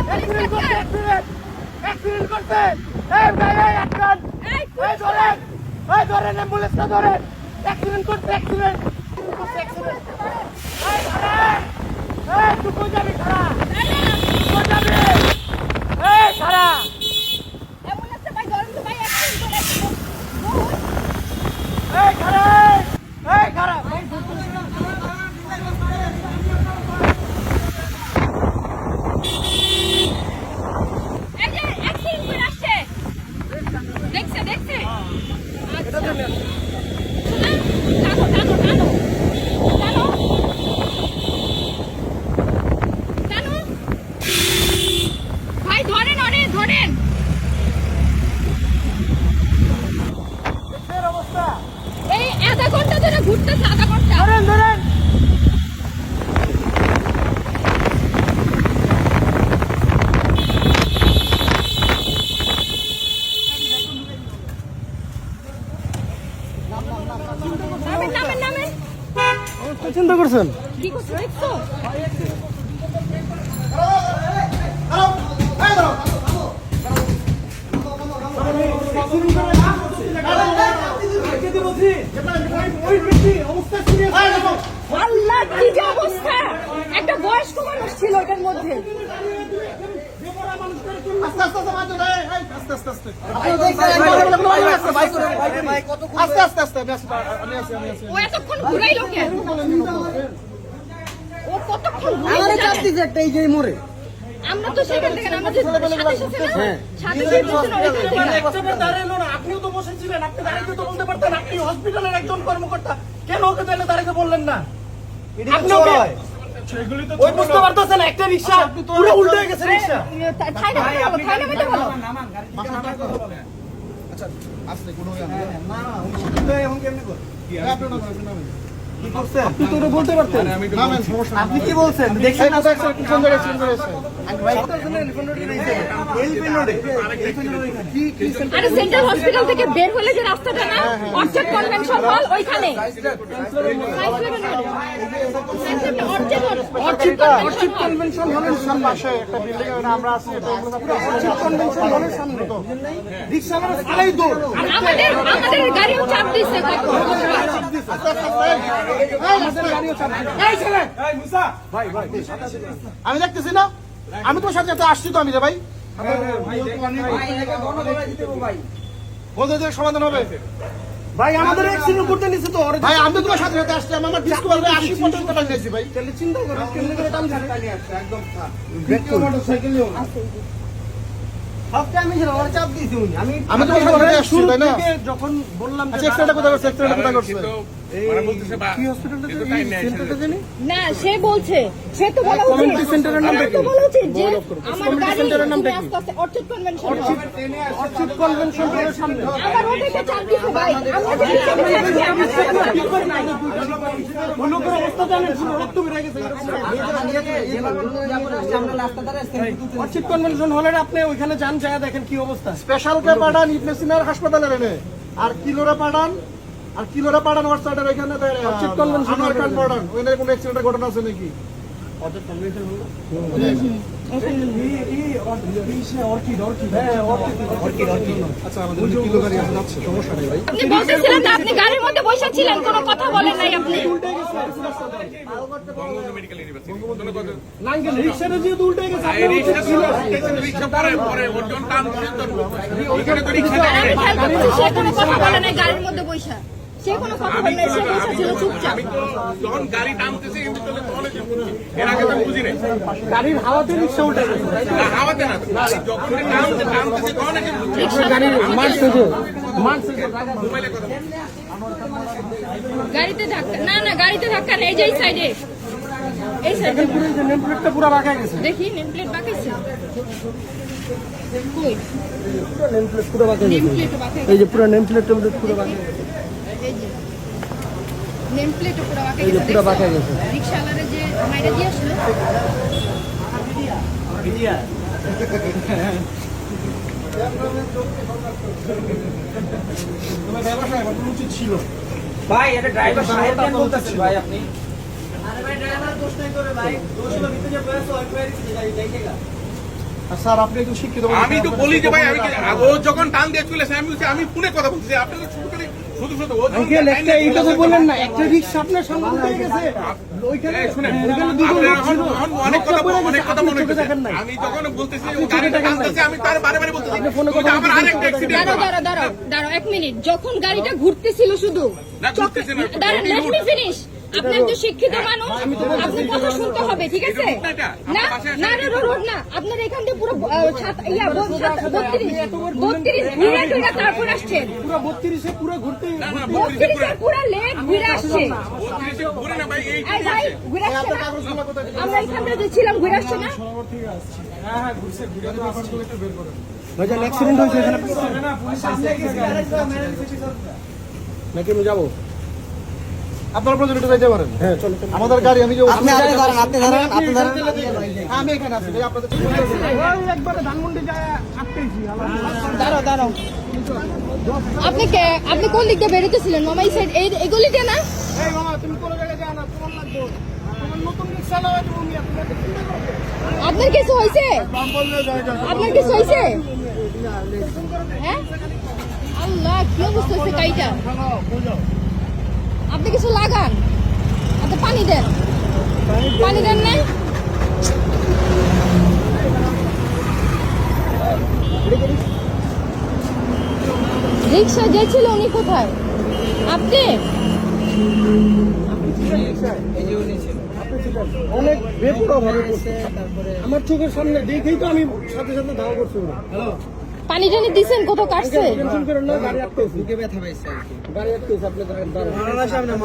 Accident accident এই এই আটকান এই ধরেন। এই ধরেন অ্যাম্বুলেন্সটা ধরেন। অ্যাক্সিডেন্ট করতে অ্যাক্সিডেন্ট অ্যাক্সিডেন্ট এই ধরেন। এই তুই কই যাবি খারা কই যাবি? এই খারা এই খারা এই খারা দেখছে দেখছে আচ্ছা। টানো, টানো, টানো। টানো। টানো। ভাই ধরেন অরে ধরেন এর অবস্থা এই আধা ঘণ্টা ধরে ঘুরতেছে আধা ঘণ্টা ধরেন ধরেন। নামেন নামেন নামেন চিন্তা করছেন কি করছ দেখছ আল্লাহ কি যে অবস্থা? একটা বয়স্ক মানুষ ছিল এটার মধ্যে। আস্তে আস্তে আস্তে আস্তে আস্তে আস্তে আস্তে আমি আছি আমি আছি ও এতক্ষণ ঘুরাইলো কেন? ও কতক্ষণ আমারে ঘুরাইলো চাপ দিছে একটা এই যে মোড়ে। আমরা তো সেখান থেকে আমরা যে সাথে সাথে না? সাথে সাথে বলছেন ওইখান থেকে একজনের দাঁড়াল না। আপনিও তো বসেছিলেন আপনি দাঁড়াইতে তো বলতে পারতেন আপনি হসপিটালের একজন কর্মকর্তা। কেন ওকে তাহলে দাঁড়াইতে বললেন না? ওই বুঝতে একটা রিক্সা পুরো উল্টে গেছে রিক্সা। থাই থাই না বলো থাই না মেতে বলো আপনি তো বলতে পারতেন। আপনি কি বলছেন? দেখছেন না? কোন জায়গায় ছিল রয়েছে আরে সেন্ট্রাল হসপিটাল থেকে বের হলে যে রাস্তাটা না অর্চেড কনভেনশন হল ওইখানে। অর্চেড অর্চেড অর্চিড কনভেনশন হলের সামনে। পাশে একটা বিল্ডিং আমরা আছি অর্চিড কনভেনশন হলের সামনে। তো রিক্সা আমরা চালাই দৌড়। আমাদের আমাদের গাড়িও চাপ দিচ্ছে। আমি দেখতেছি না। আমি তোমার সাথে সাথে আসছি তো আমি রে ভাই? বলতে সমাধান হবে। ভাই আমাদের অ্যাক্সিডেন্ট করতে নিছে তো ভাই আমি তো তোমার সাথে সাথে আসছি আমি আমার ডিসকভার আশি পর্যন্ত টাকা নিয়েছি ভাই। তাহলে চিন্তা করো কেমনে করে টান সব টাইমে ছিল ওরে চাপ দিয়েছি উনি। আমি আমি তোমার সাথে সাথে আসছি তাই না? যখন বললাম যে কোথায় করছে এক্সট্রাটা কোথায় করছে বলতেছে বা- কি হসপিটালটা কিন্তু time নেই সেন্টারটা জানি না সে বলছে সে তো বলা উচিত। Community center নামটা কি? বলা উচিত যে আমার গাড়ি center নামটা কি? আস্তে আস্তে কনভেনশন অর্চিড কনভেনশন হলের সামনে। আবার ওদেরকে চাপ দিছে ভাই। আমরা যে হিসেবে থাকছি আমরা ঠিক করে নাই লোকের অবস্থা জানেন? পুরো রক্ত বেরিয়ে গেছে। অর্চিড কনভেনশন হলের আপনি ওইখানে যান যায় দেখেন কি অবস্থা। স্পেশালকে পাঠান ইবনে সিনার হাসপাতালে এনে আর কিলোরা পাঠান আর কিলোরা পাঠান ওর এখানে অর্চিড convention আনোয়ার খান পাঠান। ওইখানে কোনো অ্যাক্সিডেন্টের ঘটনা আছে নাকি? আচ্ছা আমাদের কিলো আপনি গাড়ির মধ্যে বসে ছিলেন কোনো কথা বলেন নাই আপনি। গাড়ির মধ্যে বসে। সে কোনো কথা বলে নাই সে বসে ছিল চুপচাপ। আমি তো যখন গাড়ি টানতেছে কিন্তু চলে তখন এর আগে তো বুঝি নাই। গাড়ির হাওয়াতে রিক্সা উল্টে গেছে। হাওয়াতে না। যখন টানতে টানতেছে তখন এসে বুঝছি। গাড়ির মারছে যে মারছে যে মোবাইলে কথা গাড়িতে ধাক্কা না না গাড়িতে ধাক্কা নেই সাইডে। এই সাইডে। নেম প্লেটটা পুরো বাঁকা গেছে। দেখি নেম প্লেট বাঁকাইছে কই? নেম প্লেট পুরো বাঁকা গেছে। এই যে পুরো নেম প্লেটটা পুরো বাঁকা গেছে। এই যে নেম প্লেট পুরো বাঁকাই গেছে পুরো বাঁকা গেছে। রিকশাওয়ালারে যে মাইরা দিয়ে আসলো? তোমার ব্যবসায় আমার উচিত ছিল ভাই এটা ড্রাইভার সাহেব কেন বলতেছেন ভাই। আপনি আর স্যার আপনি শিক্ষিত আমি তো বলি যে ভাই আমি ও যখন টান দিয়ে চলেছে আমি বলছি আমি ফোনে কথা বলছি আপনি তো আঙ্কেল একটা তো না একটা রিক্সা আপনার সামনে উঠে গেছে। ওইখানে শুনেন, আপনার অনেক কথা অনেক মনে। আমি যখন বলতেছি গাড়িটা আমি তার বারে বারে বলতেছি। আমার আরেকটা অ্যাক্সিডেন্ট এক মিনিট। যখন ঘুরতেছিল শুধু না, না, দাঁড়ান লেট মি রোড। ফিনিশ আপনি একজন শিক্ষিত মানুষ আপনার কথা শুনতে হবে ঠিক আছে? না? না না না। রোড না। আপনার এখান থেকে পুরো ইয়া বত্রিশ বত্রিশ ঘুরে ঘুরে তারপর আসছেন পুরো বত্রিশে পুরো ঘুরতে না, না, বত্রিশের পুরো ঘুরে আসছে। ঘুরে না ভাই এই এই ভাই ঘুরে আসছে আমরা এখান থেকে ছিলাম ঘুরে আসছে না? হ্যাঁ হ্যাঁ ঘুরছে ঘুরে তো আবার তো একটু বের করেন ভাইজান অ্যাক্সিডেন্ট হয়েছে এখানে। নাকি আমি যাব? আপনারা যাইতে পারেন। হ্যাঁ। আমাদের গাড়ি আমি যে আপনি ধরেন, আপনি ধরেন, আপনি ধরেন। আমি এখানে আছি ভাই আপনাদের ওই একবারে ধানমন্ডি যায় আটকেছি দাঁড়াও দাঁড়াও। আপনি কে? আপনি কোন দিক দিয়ে বেরোতেছিলেন? মামা এই সাইড এই এগুলিতে না? এই মামা তুমি কোন জায়গায় যাও না? তোমার লাগবে তোমার নতুন তুমি মিয়া আপনার কিছু হয়েছে? আপনার কিছু হয়েছে? হ্যাঁ? আল্লাহ কি অবস্থা হয়েছে গাড়িটা? আপনি কিছু লাগান। আপনি পানি দেন। পানি দেন না? রিক্সা যে ছিল উনি কোথায়? আপনি? অনেক বেপুরা ভাবে আমার চোখের সামনে দেখেই তো আমি সাথে সাথে ধাওয়া করছি হ্যালো? পানি টানি দিছেন কোথাও কাটছে?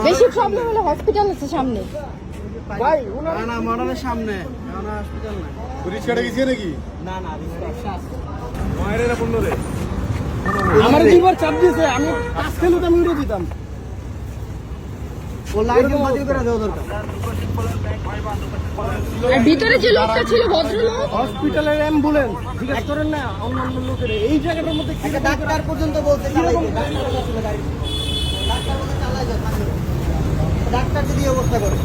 বেশি প্রবলেম হলে হসপিটাল আছে সামনে। ভাই না সামনে হসপিটাল না রিক্সাটা গেছে নাকি? না না মায়ের না পনেরো রে। আমার জীবন চাপ দিয়েছে আমি পাঁচ খেলুতে আমি উড়ে দিতাম। আর ভিতরে যে লোকটা ছিল ভদ্রলোক? হসপিটালের অ্যাম্বুলেন্স জিজ্ঞেস করেন না অন্যান্য লোকের। এই জায়গাটার মধ্যে ডাক্তার পর্যন্ত বলতে ডাক্তার যদি অবস্থা করে।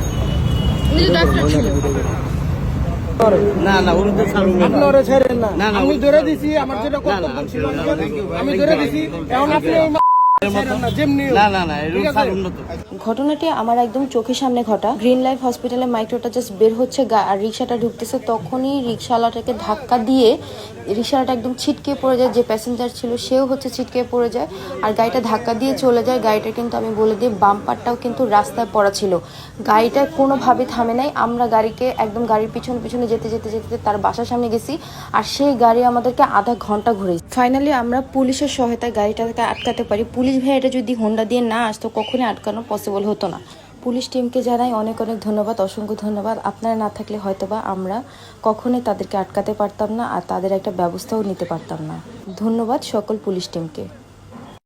উনি ডাক্তার ছিল না না উনি তো ছাড়ুন না। না, না, আমি ধরে দিছি আমার যেটা কর্তব্য ছিল আমি ধরে দিছি। এখন আপনি ঘটনাটি আমার একদম চোখের সামনে ঘটা। গ্রিন লাইফ হসপিটালে মাইক্রোটা জাস্ট বের হচ্ছে আর রিক্সাটা ঢুকতেছে। তখনই রিক্সাওয়ালাটাকে ধাক্কা দিয়ে রিক্সাওয়ালাটা একদম ছিটকে পড়ে যায়। যে প্যাসেঞ্জার ছিল সেও হচ্ছে ছিটকে পড়ে যায়। আর গাড়িটা ধাক্কা দিয়ে চলে যায়। গাড়িটা কিন্তু আমি বলে দিই বাম্পারটাও কিন্তু রাস্তায় পড়া ছিল। গাড়িটা কোনোভাবে থামে নাই। আমরা গাড়িকে একদম গাড়ির পিছনে পিছনে যেতে যেতে যেতে তার বাসার সামনে গেছি। আর সেই গাড়ি আমাদেরকে আধা ঘণ্টা ঘুরে ফাইনালি আমরা পুলিশের সহায়তায় গাড়িটাকে আটকাতে পারি। পুলিশ ভাইয়াটা যদি হোন্ডা দিয়ে না আসতো, কখনই আটকানো পসিবল হতো না। পুলিশ টিমকে জানাই অনেক অনেক ধন্যবাদ, অসংখ্য ধন্যবাদ। আপনারা না থাকলে হয়তোবা আমরা কখনোই তাদেরকে আটকাতে পারতাম না আর তাদের একটা ব্যবস্থাও নিতে পারতাম না। ধন্যবাদ সকল পুলিশ টিমকে